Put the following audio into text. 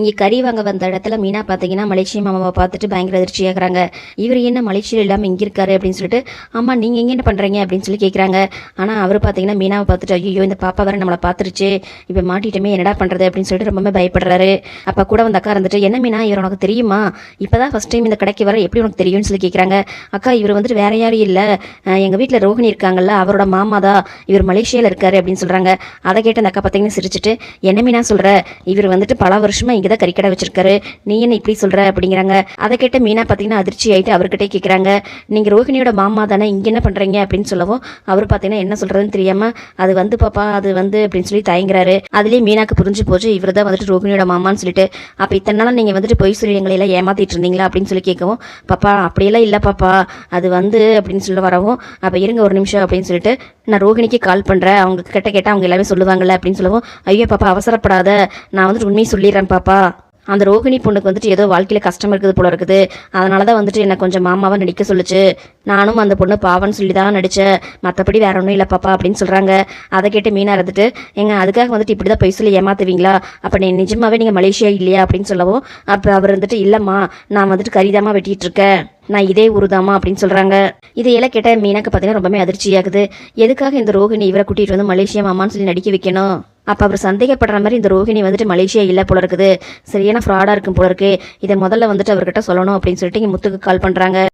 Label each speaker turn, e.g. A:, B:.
A: இங்கே கறி வாங்க வந்த இடத்துல மீனா பார்த்தீங்கன்னா மலேசிய மாமாவை பார்த்துட்டு பயங்கர அதிர்ச்சியாகிறாங்க. இவர் என்ன மலேசியில் இல்லாமல் இங்கே இருக்காரு அப்படின்னு சொல்லிட்டு அம்மா நீங்கள் எங்கே என்ன பண்ணுறீங்க அப்படின்னு சொல்லி கேட்குறாங்க ஆனால் அவர் பார்த்தீங்கன்னா மீனாவை பார்த்துட்டு ஐயோ இந்த பாப்பா வேற நம்மளை பார்த்துருச்சு. இப்போ மாட்டிட்டோமே என்னடா பண்ணுறது அப்படின்னு சொல்லிட்டு ரொம்பவே பயப்படுறாரு. அப்போ கூட வந்து அக்கா இருந்துட்டு என்ன மீனா இவர் உனக்கு தெரியுமா? இப்போ தான் ஃபஸ்ட் டைம் இந்த கடைக்கு வர எப்படி உனக்கு தெரியும்னு சொல்லி கேட்குறாங்க அக்கா இவர் வந்துட்டு வேற யாரும் இல்லை. எங்கள் வீட்டில் ரோஹிணி இருக்காங்கல்ல அவரோட மாமா தான் இவர் மலேசியாவில் இருக்காரு அப்படின்னு சொல்கிறாங்க அதை கேட்டு அந்த அக்கா பார்த்தீங்கன்னா சிரிச்சிட்டு என்ன மீனா சொல்கிற இவர் வந்துட்டு பல வருஷமாக இங்கே தான் கறிக்கடை வச்சிருக்காரு. நீ என்ன இப்படி சொல்கிற அப்படிங்கிறாங்க. அதை கேட்ட மீனா பார்த்தீங்கன்னா அதிர்ச்சி ஆயிட்டு அவர்கிட்டே கேட்குறாங்க நீங்கள் ரோஹிணியோட மாமா தானே இங்கே என்ன பண்ணுறீங்க அப்படின்னு சொல்லவும் அவர் பார்த்தீங்கன்னா என்ன சொல்கிறதுன்னு தெரியாமல் அது வந்து பாப்பா அது வந்து அப்படின்னு சொல்லி தயங்குறாரு. அதுலேயே மீனாக்கு புரிஞ்சு போச்சு இவர் தான் வந்துட்டு ரோஹிணியோட மாமான்னு சொல்லிட்டு. அப்போ இத்தனை நாள் நீங்கள் வந்துட்டு பொய் சொல்லி எங்களை எல்லாம் ஏமாத்திட்டு இருந்தீங்களா அப்படின்னு சொல்லி கேட்கவும் பாப்பா அப்படியெல்லாம் இல்லை பாப்பா. அது வந்து அப்படின்னு சொல்ல வரவும் அப்போ இருங்க ஒரு நிமிஷம் அப்படின்னு சொல்லிட்டு நான் ரோஹிணிக்கு கால் பண்ணுறேன் அவங்க கிட்ட கேட்டால் அவங்க எல்லாமே சொல்லுவாங்கல்ல அப்படின்னு சொல்லவும். ஐயோ பாப்பா அவசரப்படாத. நான் வந்துட்டு உண்மையை சொல்லிடுறேன் பாப்பா. அந்த ரோகிணி பொண்ணுக்கு வந்துட்டு ஏதோ வாழ்க்கையில் கஷ்டம் இருக்குது போல இருக்குது. அதனால தான் வந்துட்டு என்னை கொஞ்சம் மாமாவை நடிக்க சொல்லுச்சு. நானும் அந்த பொண்ணு பாவன்னு சொல்லி தான் நடித்தேன் மற்றபடி வேற ஒன்றும் இல்லை பாப்பா அப்படின்னு சொல்கிறாங்க அதை கேட்டு மீனாக இருந்துட்டு எங்க அதுக்காக வந்துட்டு இப்படி தான் பொய் சொல்லி ஏமாத்துவீங்களா? அப்போ நீ நிஜமாவே நீங்கள் மலேசியா இல்லையா? அப்படின்னு சொல்லவும் அப்போ அவர் வந்துட்டு இல்லைம்மா நான் வந்துட்டு கரிதாமா வெட்டிகிட்டு இருக்கேன். நான் இதே உருதாமா அப்படின்னு சொல்கிறாங்க இதையெல்லாம் கேட்ட மீனாக்கு பார்த்தீங்கன்னா ரொம்பவே அதிர்ச்சியாகுது. எதுக்காக இந்த ரோகிணி இவரை கூட்டிகிட்டு வந்து மலேசியா மாமான்னு சொல்லி நடிக்க வைக்கணும்? அப்போ அவர் சந்தேகப்படுற மாதிரி இந்த ரோஹிணி வந்துட்டு மலேசியா இல்லை போல இருக்குது. சரியான ஃப்ராடாக இருக்கும் போல இருக்கு. இதை முதல்ல வந்துட்டு அவர்கிட்ட சொல்லணும் அப்படின்னு சொல்லிட்டு இங்கே முத்துக்கு கால் பண்ணுறாங்க